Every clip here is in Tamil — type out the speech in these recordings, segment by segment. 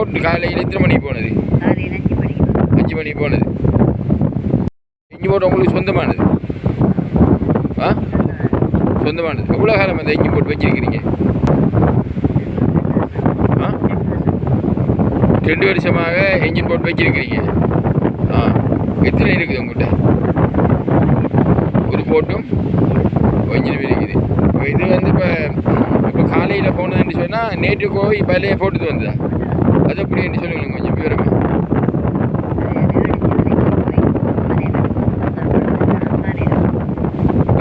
இன்ஜின் போட் காலையில் எத்தனை மணி போனது? அஞ்சு மணிக்கு போனது. இஞ்சி போட் உங்களுக்கு சொந்தமானது? ஆ? சொந்தமானது. எவ்வளோ காலம் அந்த இஞ்சி போட் வச்சிருக்கிறீங்க? ஆ? ரெண்டு வருஷமாக என்ஜின் போட் வச்சிருக்கிறீங்க. ஆ. எத்தனை இருக்குது உங்கள்கிட்ட ஒரு போட்டும் இன்ஜின் இருக்குது. இப்போ இது வந்து இப்போ இப்போ காலையில் போனதுன்னு சொன்னால் நேற்று போய் பழைய போட்டுட்டு வந்ததா? அது எப்படின்னு சொல்லுங்களேன் கொஞ்சம் விவரமா.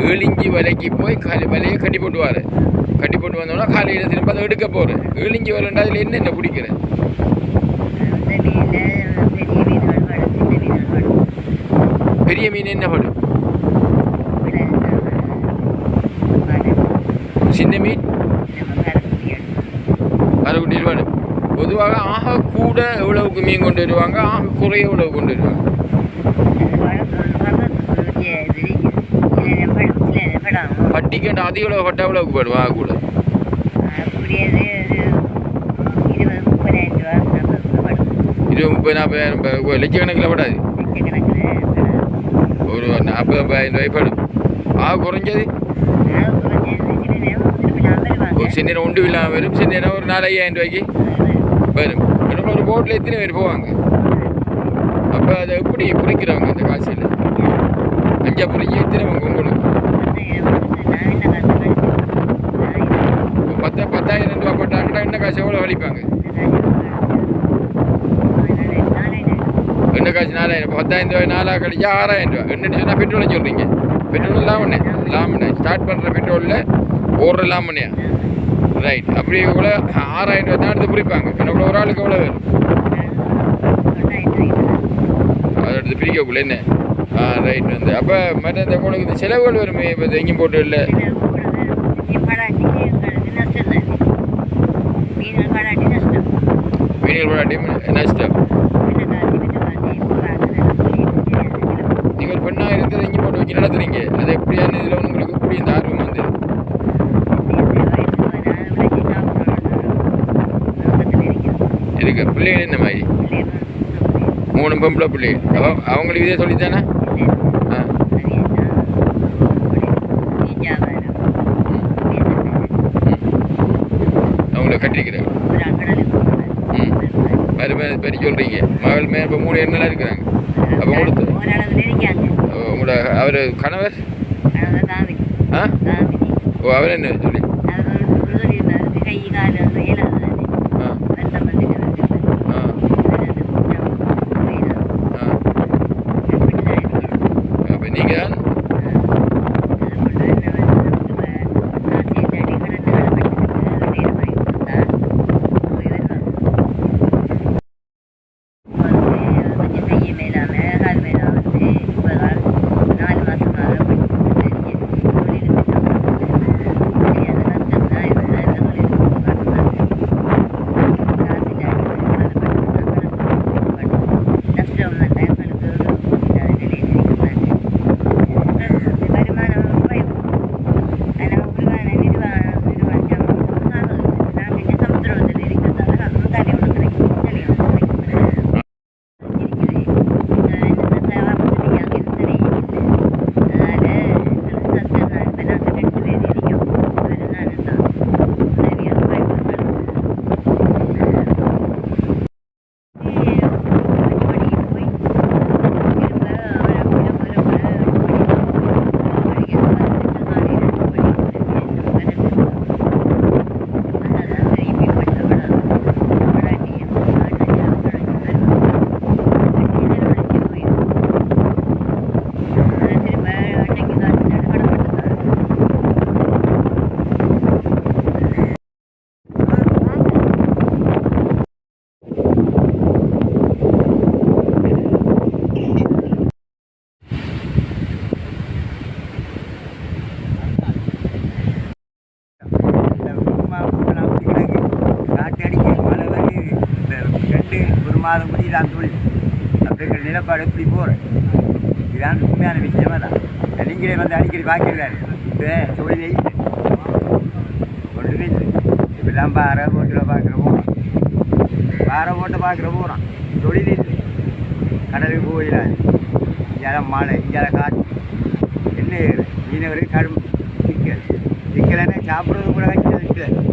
ஏழு இஞ்சி விலைக்கு போய் காலை விலையை கட்டி போட்டு வாரு. கட்டி போட்டு வந்தோன்னா காலையில் திரும்ப அதை எடுக்க போகிறேன் ஏழு இஞ்சி விலைண்டா அதில் என்னென்ன பிடிக்கிறேன் பெரிய மீன் என்ன படும் சின்ன மீன்? அரைக்குட்டி ரூபாய் பொதுவாக ஆக கூட எவ்வளவுக்கு மீன் கொண்டு வருவாங்க ஆக குறைய எவ்வளவு கொண்டு வருவாங்க? பட்டிக்கண்டு அதிக அளவு பட்டா எவ்வளவுக்கு போயிடும்? ஆக கூட. இருபது முப்பது நாற்பதாயிரம் லட்சக்கணக்கில் படாது. ஒரு நாற்பது ஐம்பதாயிரம் ரூபாய் படும். ஆக குறைஞ்சது? ஒரு சின்ன உண்டு இல்லாமல் வரும். சின்ன ஒரு நாலு ஐயாயிரம் ரூபாய்க்கு. வரும். இன்னும் ஒரு போட்டில் எத்தனை பேர் போவாங்க? அப்போ அதை எப்படி பிடிக்கிறவங்க அந்த காசில் அஞ்சா புரிஞ்சு எத்தனைவங்க உங்களுக்கு பத்து பத்தாயிரம் ரூபா போட்டாங்கன்னா என்ன காசு? எவ்வளோ அளிப்பாங்க என்ன காசு? நாலாயிரம் பத்தாயிரம் ரூபாய் நாலாக கழிச்சா ஆறாயிரம் ரூபா என்னென்னு சொன்னால் பெட்ரோலை சொல்கிறீங்க பெட்ரோல் லாமண்ணே. லாமண்ணே. ஸ்டார்ட் பண்ணுற பெட்ரோலில் ஓடுற லாமண்ணையா ரைட் அப்படி கூட ஆறாயிரம் ரூபா தான் எடுத்து பிடிப்பாங்க என்ன ஒரு ஆளுக்கு எவ்வளோ வேணும்? அதை எடுத்து பிரிக்கக்குள்ள என்ன? ஆ ரைட் வந்து. அப்போ மற்ற இந்த உங்களுக்கு இந்த செலவுகள் வருமே? இப்போ எங்கேயும் போட்டு இல்லை? மீன்கள் போடாட்டி நஷ்டம் நீங்கள் ஒரு பெண்ணாக இருக்கிறது எங்கேயும் போட்டு வச்சு நடத்துறீங்க. அது எப்படியான இதில் உங்களுக்கு எப்படி இந்த ஆர்வம் வந்து. இருக்கு. பிள்ளைகள் என்ன மாதிரி? மூணு பொம்பளை பிள்ளைகள் அவ அவங்களுக்கு இதே சொல்லித்தானே? அவங்கள கட்டிருக்கிறாங்க ம். மறுமே பெரிய சொல்கிறீங்க மகள் மே இப்போ மூணு எண்ணெல்லாம் இருக்கிறாங்க. அப்போ உங்களுக்கு? உங்களோட அவர் கணவர்? ஆ? ஓ அவர் என்ன சொல்லி? சாப்பாடு எப்படி போகிறேன் இதுதான் உண்மையான விஷயம் தான். நீங்களே வந்து அடிக்கடி பார்க்கிறாரு இப்போ தொழில் ஒன்றுமே இல்லை இப்பெல்லாம் பாறை போட்டில் பார்க்குற போகிறோம் பாறை போட்டு பார்க்குற போகிறோம் தொழில் இல்லை. கடலுக்கு போயிடாது இங்கே மழை இங்கே காற்று. என்ன மீனவருக்கு கடும் சிக்கல். சிக்கலைன்னா சாப்பிட்றது கூட வைக்கிறது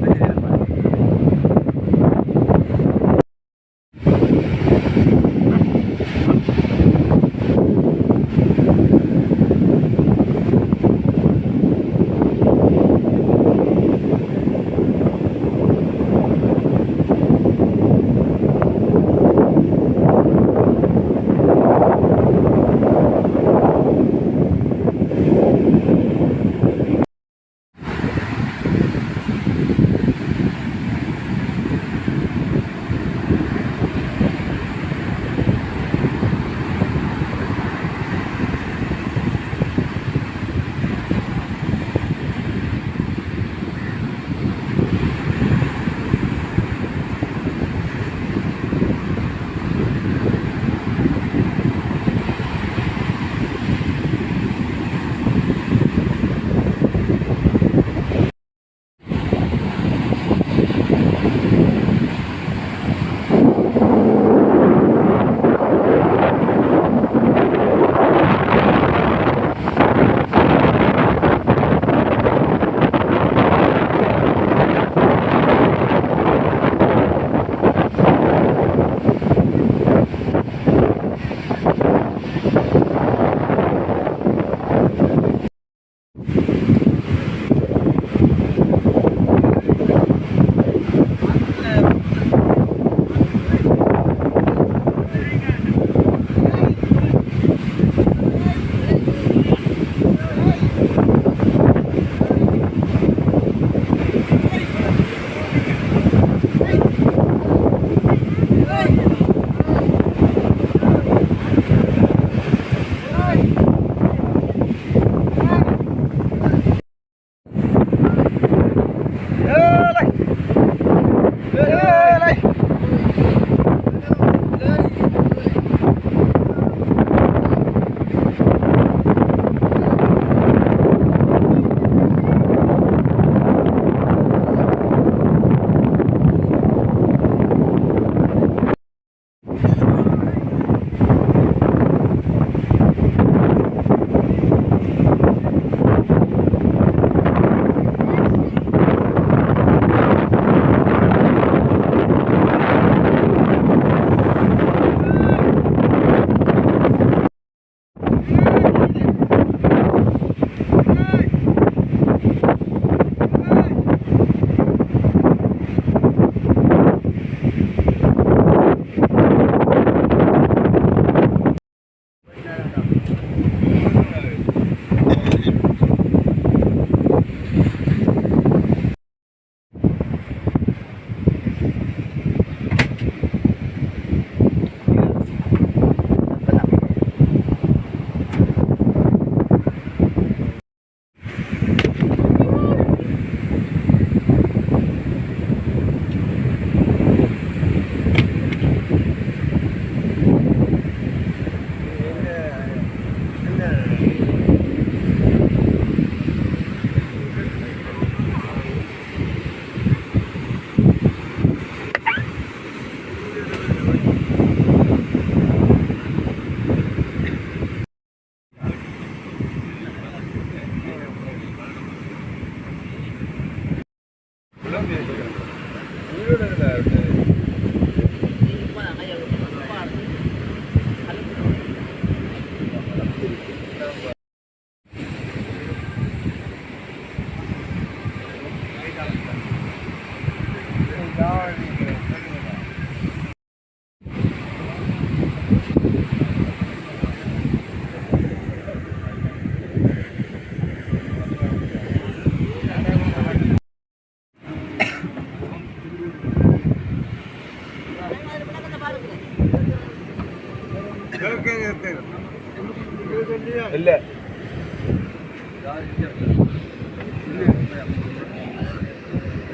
இல்ல.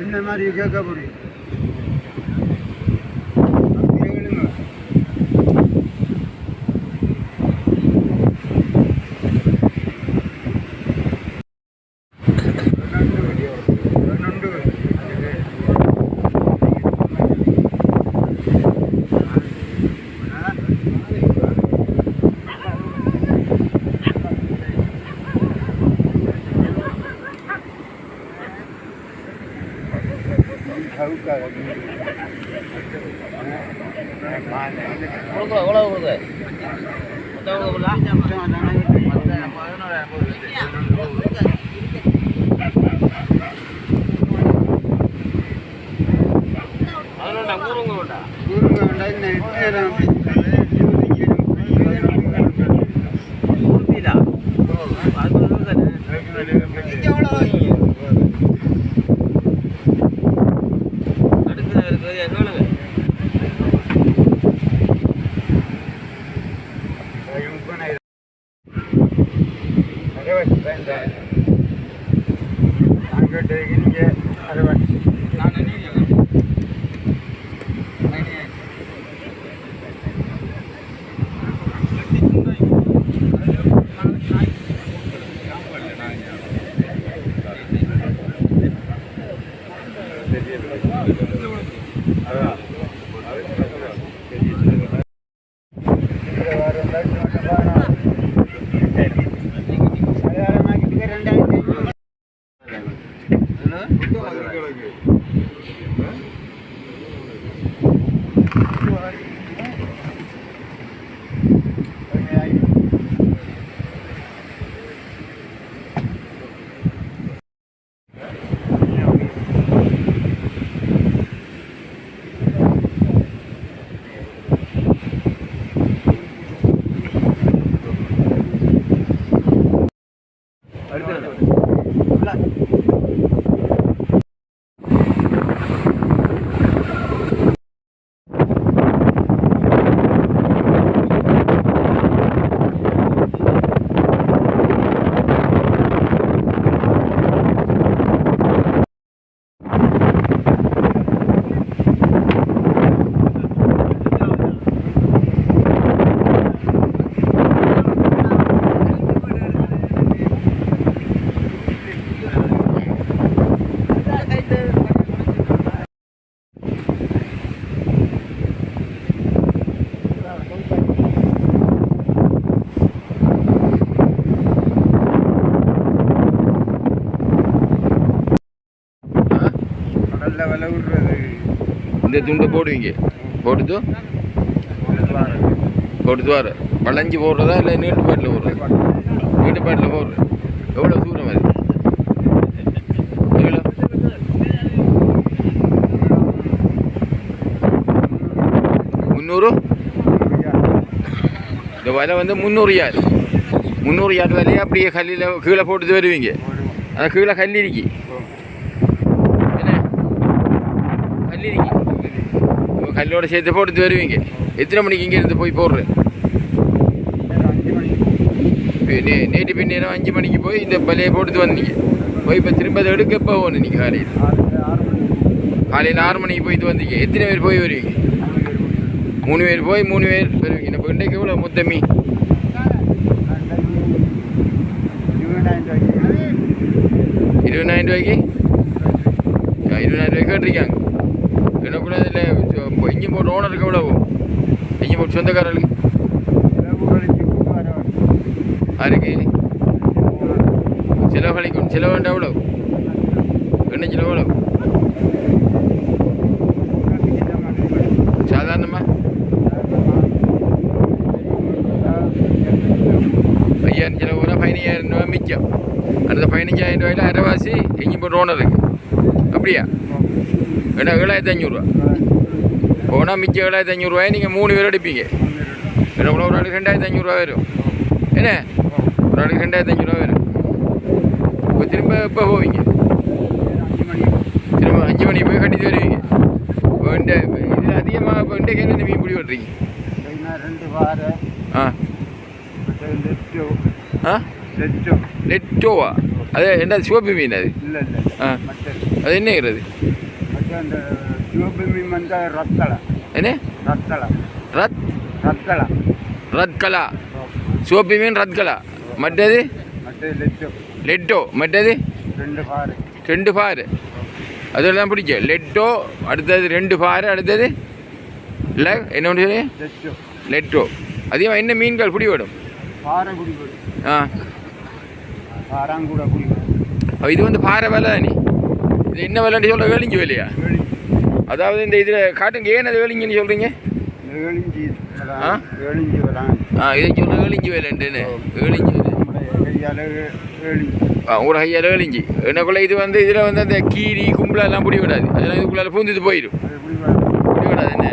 இந்த மாதிரி கேட்க முடியும் கொடுக்குறோம் எவ்வளோ கொடுக்குற மொத்தம் கொடுக்கலாம் பதினொன்றா கூறுங்க வேண்டாம் கொடுத்தீங்களா நல்ல விலை விடுறது. இந்த துண்டை போடுவீங்க? போட்டுட்டு போட்டுட்டு வர வளைஞ்சு போடுறதா இல்லை நீட்டு பாட்டில் போடுறது? நீட்டு பாட்டில் போடுறது எவ்வளோ தூரம் அது எவ்வளோ முந்நூறு? இந்த விலை வந்து முந்நூறு யார் முந்நூறு யார் விலையை அப்படியே கல்லில் கீழே போட்டுட்டு வருவீங்க. அந்த கீழே கல்லிருக்கி இருக்கி என்ன கல் இருக்கி இப்போ கல்லோட சேர்த்து போட்டு வருவீங்க எத்தனை மணிக்கு இங்கேருந்து போய் போடுற நே நேற்று பின்னேரம் அஞ்சு மணிக்கு போய் இந்த பலையை போட்டு வந்தீங்க போய் இப்போ திரும்ப அதை எடுக்க எப்போ போகணும் நீங்கள் காலையில் காலையில் ஆறு மணிக்கு போயிட்டு வந்தீங்க எத்தனை பேர் போய் வருவீங்க மூணு பேர் போய் மூணு பேர் வருவீங்க இப்போ இன்றைக்கு எவ்வளோ மொத்தமி இருபதாயிரம் ரூபாய்க்கு ஆ, இருபதாயிரம் ரூபாய் கேட்டிருக்காங்க எனக்குள்ள இதில் இஞ்சி போட்டு ஓனருக்கு எவ்வளோ இஞ்சி போட்டு சொந்தக்காரர்களுக்கு யாருக்கு? செலவழிக்கும் செலவுண்டா எவ்வளோ எண்ணெய் செலவு எவ்வளோ சாதாரணமாக ஐயாயிரம் செலவு போனால் பதினஞ்சாயிரம் ரூபா மிச்சம். அந்த பதினஞ்சாயிரம் ரூபாயில் அரைவாசி இஞ்சி போட்டு ஓனருக்கு அப்படியா? ஏன்னா ஏழாயிரத்தி அஞ்சூறுரூவா போனால் மிச்சம் ஏழாயிரத்தி அஞ்சூறுரூவாயை நீங்கள் மூணு பேர் எடுப்பீங்க என்ன ஒரு ஆளுக்கு ரெண்டாயிரத்தி அஞ்சூறுரூவா வரும் என்ன ஒரு ஆளுக்கு ரெண்டாயிரத்தி அஞ்சூறுரூவா வரும் இப்போ திரும்ப எப்போ போவீங்க திரும்ப அஞ்சு மணிக்கு போய் கட்டிட்டு வருவீங்க இப்போ இந்த இதில் அதிகமாக இப்போ இன்றைக்கு என்ன மீன் பிடி வெட்டுறீங்க ரெண்டு வாரம் ஆ லெச்சோ ஆ லெச்சோ லெட்டோவா அது என்ன சிவப்பு மீன் அது இல்லை இல்லை ஆ மற்றது அது என்னங்கிறது மற்ற அந்த சிவப்பு மீன் வந்து ரத்தளை என்ன? ரத்தளை ரத்? ரத்தளை ரத்கலா. சிவப்பு மீன் ரத்கலா. மற்றது? மற்றது லெச்சோ லெட்டோ. மற்றது? ரெண்டு பாரு ரெண்டு பாரு அதெல்லாம் பிடிக்கும். லெட்டோ அடுத்தது ரெண்டு பாரு அடுத்தது இல்லை என்ன ஒன்று சொல்லி? லெச்சோ லெட்டோ. அதிகமாக என்ன மீன்கள் இது வேலை என்ன விலைன்னு சொல்ல வேலிஞ்சு வேலையா? அதாவது இந்த இதில் காட்டுங்க ஏன் அது வேலிங்கன்னு சொல்கிறீங்க ஏழிஞ்சி ஆ? ஏழிஞ்சி வரான் ஆ இதை சொல்ல ஏழிஞ்சி வேலைன்ட்டுன்னு ஏழிஞ்சி வேலை. கையால் ஏழிஞ்சி ஆ, உங்களோட ஐயா ஏழிஞ்சி எனக்குள்ள இது வந்து இதில் வந்து அந்த கீரி கும்பலா எல்லாம் பிடி விடாது அதெல்லாம் இதுக்குள்ளால பூந்துட்டு போயிடும்? பிடி விடாது என்ன?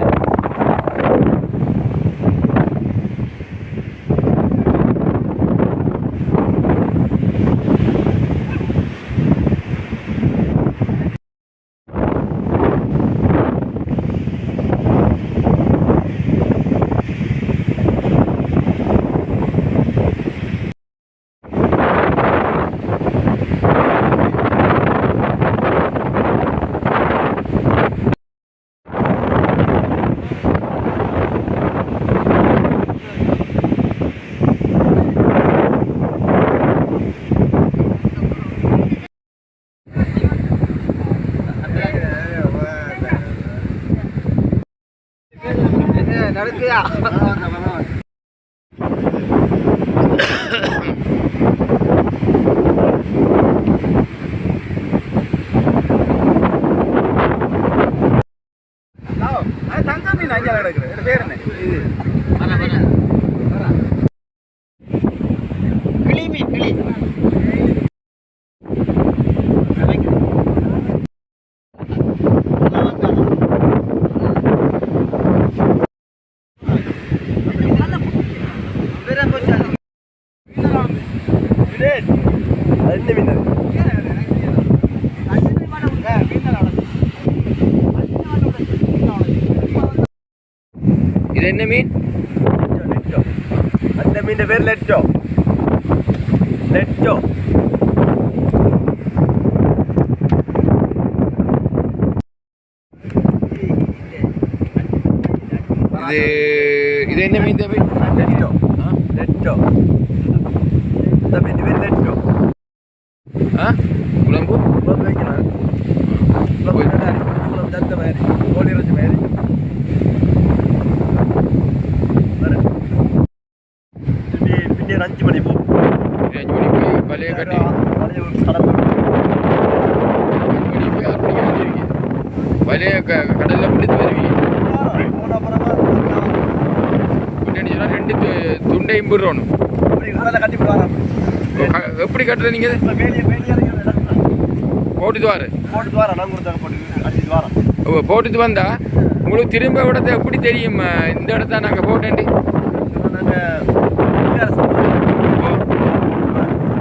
நடக்குதா என்ன மீன் லெட்டோ அந்த மீன் பேர் லெட்டோ லெட்டோ இது இது என்ன மீன் தம்பி லெட்டோ லெட்டோ இந்த மீன் பேர் லெட்டோ ஆ குழம்பு குழம்பு வைக்கலாம் குழம்பு நல்லா இருக்கு. குழம்பு தந்த மாதிரி கோழி இறைச்சி மாதிரி பாரு. பின்னி- பின்னி ஒரு அஞ்சு மணி போ இது அஞ்சு மணிக்கு போய் பழைய கட்டி பழைய ஒரு கடல் அஞ்சு மணிக்கு போய் ஆறு மணிக்கு வந்துருவீங்க பழைய க கடலில் பிடித்து வருவீங்க போன அப்புறமா பின்னாடி சொன்னால் ரெண்டு க- எப்படி கட்டுற நீங்கள் போட்டு ஓ, போட்டுட்டு வந்தா உங்களுக்கு திரும்ப இடத்த எப்படி தெரியும்? இந்த இடத்த நாங்கள் போட்டேன்டி.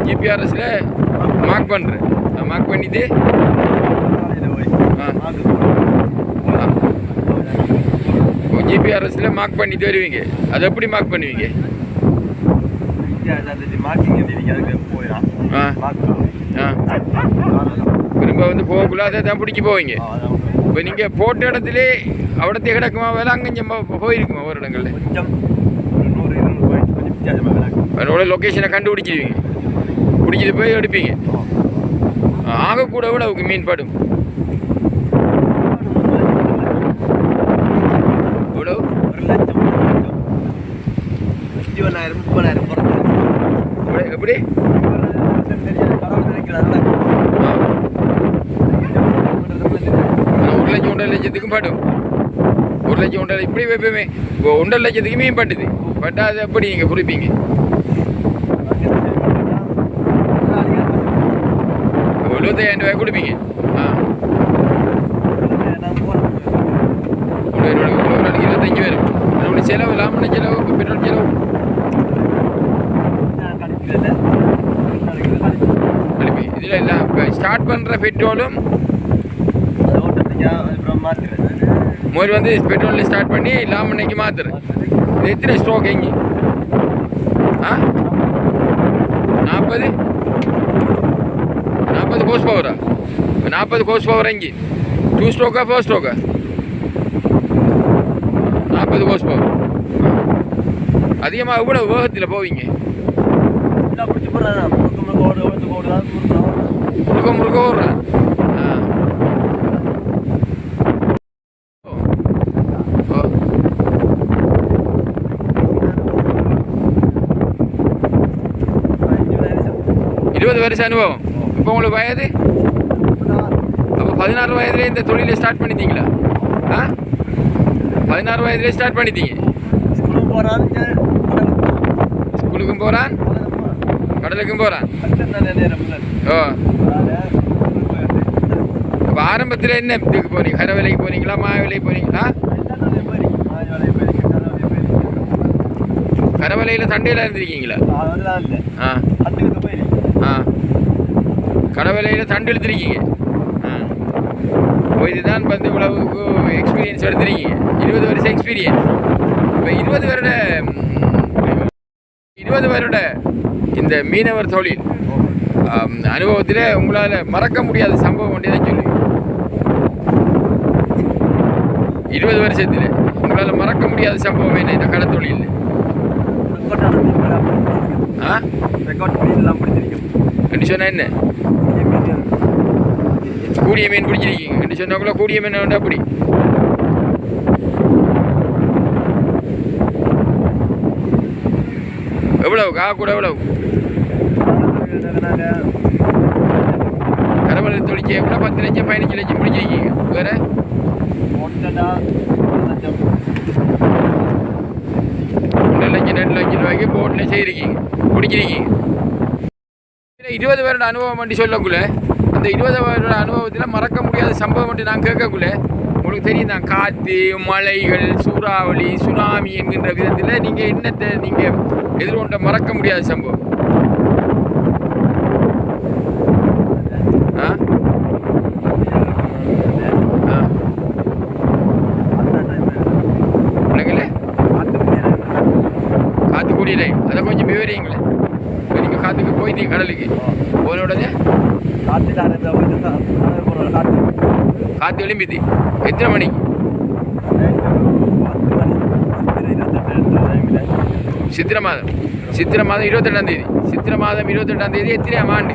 ஜிபிஆர்எஸில் மார்க் பண்ணுறேன் மார்க் பண்ணிட்டு. ஜிபிஆர்எஸில் மார்க் பண்ணிட்டு வருவீங்க. அதை எப்படி மார்க் பண்ணுவீங்க? திரும்ப வந்து போகக்குள்ள அதை தான் பிடிச்சி போவீங்க இப்போ நீங்கள் போட்ட இடத்துலே அவிடத்தை கிடக்குமா வேலை அங்கே போயிருக்குமா ஒரு இடங்கள்ல அதோட லொக்கேஷனை கண்டுபிடிச்சிருவீங்க பிடிச்சிட்டு போய் எடுப்பீங்க ஆக கூட விட அவருக்கு மீன் படும் எவ்வளவு ஒரு லட்சம் ஒரு லட்சம் இருபதாயிரம் முப்பதாயிரம் பிறகு எவ்வளவு- எப்படி? ஒரு லட்சம் ஒன்றரை லட்சத்துக்கும் படும் ஒரு லட்சம் ஒன்றரை இப்படி வைப்போமே இப்போ ஒன்றரை லட்சத்துக்குமே பட்டுது? பட்டா அது எப்படி நீங்கள் குறிப்பீங்க? எழுபத்தாயிரம் ரூபாய் கொடுப்பீங்க. ஆ. இருபத்தஞ்சு பேர். அதோட செலவு லாமண செலவு இல்லை இல்லை இப்போ ஸ்டார்ட் பண்ணுற பெட்ரோலும் மோர் வந்து பெட்ரோலில் ஸ்டார்ட் பண்ணி லாமண்ணைக்கு மாத்துறேன். இது எத்தனை ஸ்ட்ரோக் எங்கி ஆ நாற்பது நாற்பது கோஸ் பவரா நாற்பது கோஸ் பவர் எங்கி டூ ஸ்ட்ரோக்கா ஃபோர் ஸ்ட்ரோக்கா நாற்பது கோஸ் பவர் அதிகமாக கூட வேகத்தில் போவீங்க? முழுக்க முழுக்க ஓடுறேன் ஆ. ஓ. ஓ. இருபது வருஷம் அனுபவம். இப்போ உங்களுக்கு வயது? அப்போ பதினாறு வயதுல இந்த தொழிலை ஸ்டார்ட் பண்ணிட்டீங்களா? ஆ? பதினாறு வயதுல ஸ்டார்ட் பண்ணிட்டீங்க. ஸ்கூலுக்கு போகிறான்னு ஸ்கூலுக்கும் போகிறான் கடலுக்கும் போகிறான் ஓ. அப்போ ஆரம்பத்தில் என்ன இதுக்கு போனீங்க? கரை வேலைக்கு போனீங்களா? மா வேலைக்கு போனீங்களா கரை வேலையில் சண்டையில் இருந்திருக்கீங்களா? ஆ ஆ. கடவுளையில் தண்டு எடுத்திருக்கீங்க? ஆ. இப்போ இதுதான் வந்து இவ்வளவு எக்ஸ்பீரியன்ஸ் எடுத்திருக்கீங்க. இருபது வருஷம் எக்ஸ்பீரியன்ஸ் இப்போ இருபது வருட இருபது வருட இந்த மீனவர் தொழில் அனுபவத்தில் உங்களால் மறக்க முடியாத சம்பவம் ஒன்றே சொல்லி. இருபது வருஷத்தில் உங்களால் மறக்க முடியாத சம்பவம் என்ன இந்த கடத்தொழில்? ஆ? என்று சொன்னா என்ன? கூடிய மீன் பிடிச்சிருக்கீங்க. என்று சொன்னாக்குள்ள கூடிய மீன் வேண்டாம் அப்படி. எவ்வளவு? கா கூட எவ்வளவு? கரவலை தொழிற்சி எவ்வளோ பத்து லட்சம் பதினஞ்சு லட்சம் பிடிச்சிருக்கீங்க வேற? ஒன்றரை லட்சம் ரெண்டு லட்சம் ரூபாய்க்கு போட்டில் செய்திருக்கீங்க. பிடிச்சிருக்கீங்க இருபது வருட அனுபவம் பண்ணி சொல்லக்குள்ள அந்த இருபது வருட அனுபவத்தில் மறக்க முடியாத சம்பவம் மட்டும் நான் கேட்கக்குள்ள உங்களுக்கு தெரியும் தான். காற்று மலைகள் சூறாவளி சுனாமி என்கின்ற விதத்தில் நீங்கள் என்னத்தை நீங்கள் எதிர்கொண்ட மறக்க முடியாத சம்பவம். ஆ? ஆ. அதை கொஞ்சம் விவரிங்களே இப்போ நீங்கள் காத்துக்கு போயிட்டீங்க கடலுக்கு. போன உடனே? காற்று எழும்பிது எத்தனை மணிக்கு? சித்திரை மாதம். சித்திரை மாதம் இருபத்தெட்டாம் தேதி. சித்திரை மாதம் இருபத்தெட்டாம் தேதி எத்தனையாம் ஆண்டு.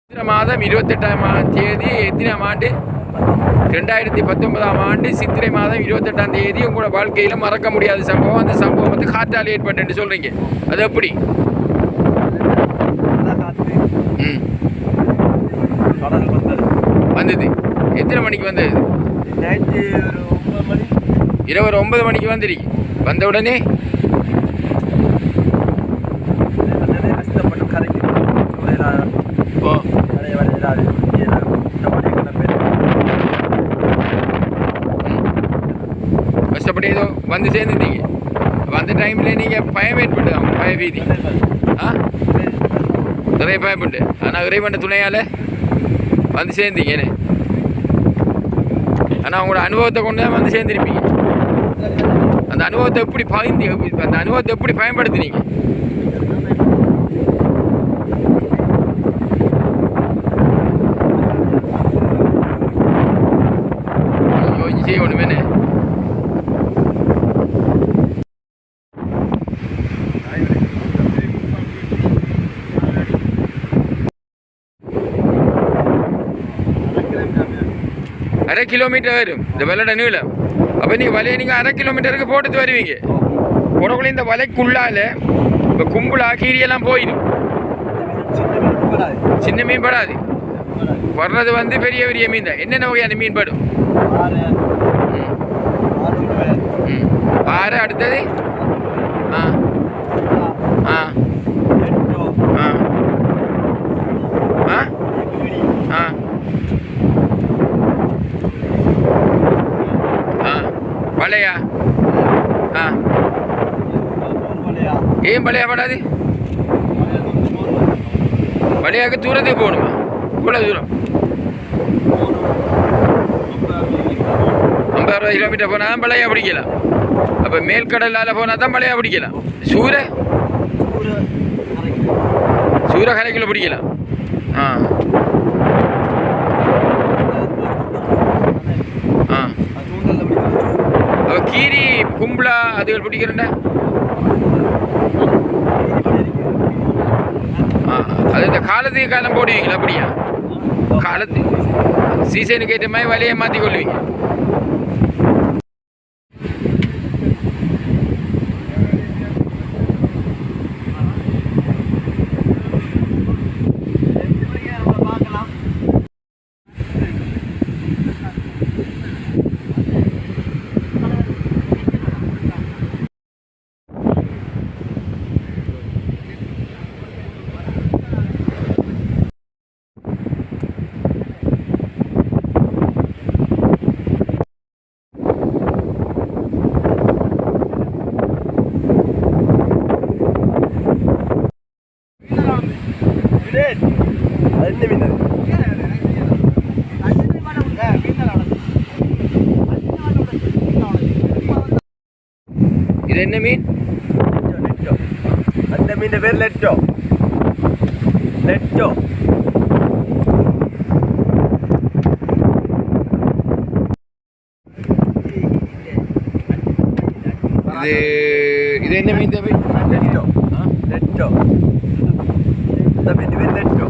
சித்திரை மாதம் இருபத்தெட்டாம் தேதி எத்தனையாம் ஆண்டு. ரெண்டாயிரத்தி பத்தொன்பதாம் ஆண்டு சித்திரை மாதம் இருபத்தெட்டாம் தேதி உங்களோட வாழ்க்கையில் மறக்க முடியாத சம்பவம். அந்த சம்பவம் வந்து காற்றால் ஏற்பட்டுன்னு சொல்கிறீங்க அது எப்படி? வந்தது. எத்தனை மணிக்கு வந்தது? இரவு ஒரு ஒன்பது மணிக்கு வந்துருக்கு வந்த உடனே கஷ்டப்பட்டு ஏதோ வந்து சேர்ந்துட்டீங்க. அந்த டைமில் நீங்கள் பயம் ஏற்பட்டுதான் பய பீதி ஆ? நிறைய பயப்பட்டு ஆனால் இறைவன் துணையால் வந்து சேர்ந்தீங்கன்னு. ஆனால் உங்களோட அனுபவத்தை கொண்டு தான் வந்து சேர்ந்துருப்பீங்க. அந்த அனுபவத்தை எப்படி பகிர்ந்து அந்த அனுபவத்தை எப்படி பயன்படுத்துனீங்க? யோசிச்சு செய்யணுமேனே அரை கிலோமீட்டர் வரும் இந்த வெள்ளட நீளம். அப்போ நீங்கள் வலையை நீங்கள் அரை கிலோமீட்டருக்கு போட்டுட்டு வருவீங்க. போடக்குள்ள இந்த வலைக்குள்ளால இப்போ கும்பலா கீரியெல்லாம் போயிடும். சின்ன மீன் படாது. வர்றது வந்து பெரிய பெரிய மீன் தான். என்னென்ன வகையான மீன் படும்? ஆறு அடுத்தது? ஆ. ஆ ஆ ஆ ஆ வலையா? ஆ. ஏன் வலையா படாது வலையாக்கு தூரத்துக்கு போகணுமா? இவ்வளோ தூரம்? ஐம்பது அறுபது கிலோமீட்டர் போனால் தான் வலையா பிடிக்கலாம். அப்போ மேல்கடலால் போனால் தான் வலையா பிடிக்கலாம். சூர சூர கரைக்குள்ளே பிடிக்கலாம் ஆ ஆ அப்போ கீரி கும்பலா அதுகள் பிடிக்கிறேன்டா அது இந்த காலத்துக்கு காலம் போடுவீங்களா அப்படியா? காலத்து சீசனுக்கு ஏற்ற மாதிரி வலையை மாற்றி கொள்வீங்க இது என்ன மீன் நெட்டோ, நெட்டோ. அந்த மீன் பேர் லெட்டோ லெட்டோ இது இது என்ன மீன் தம்பி லெட்டோ ஆ? லெட்டோ இந்த மீன் பேர் லெட்டோ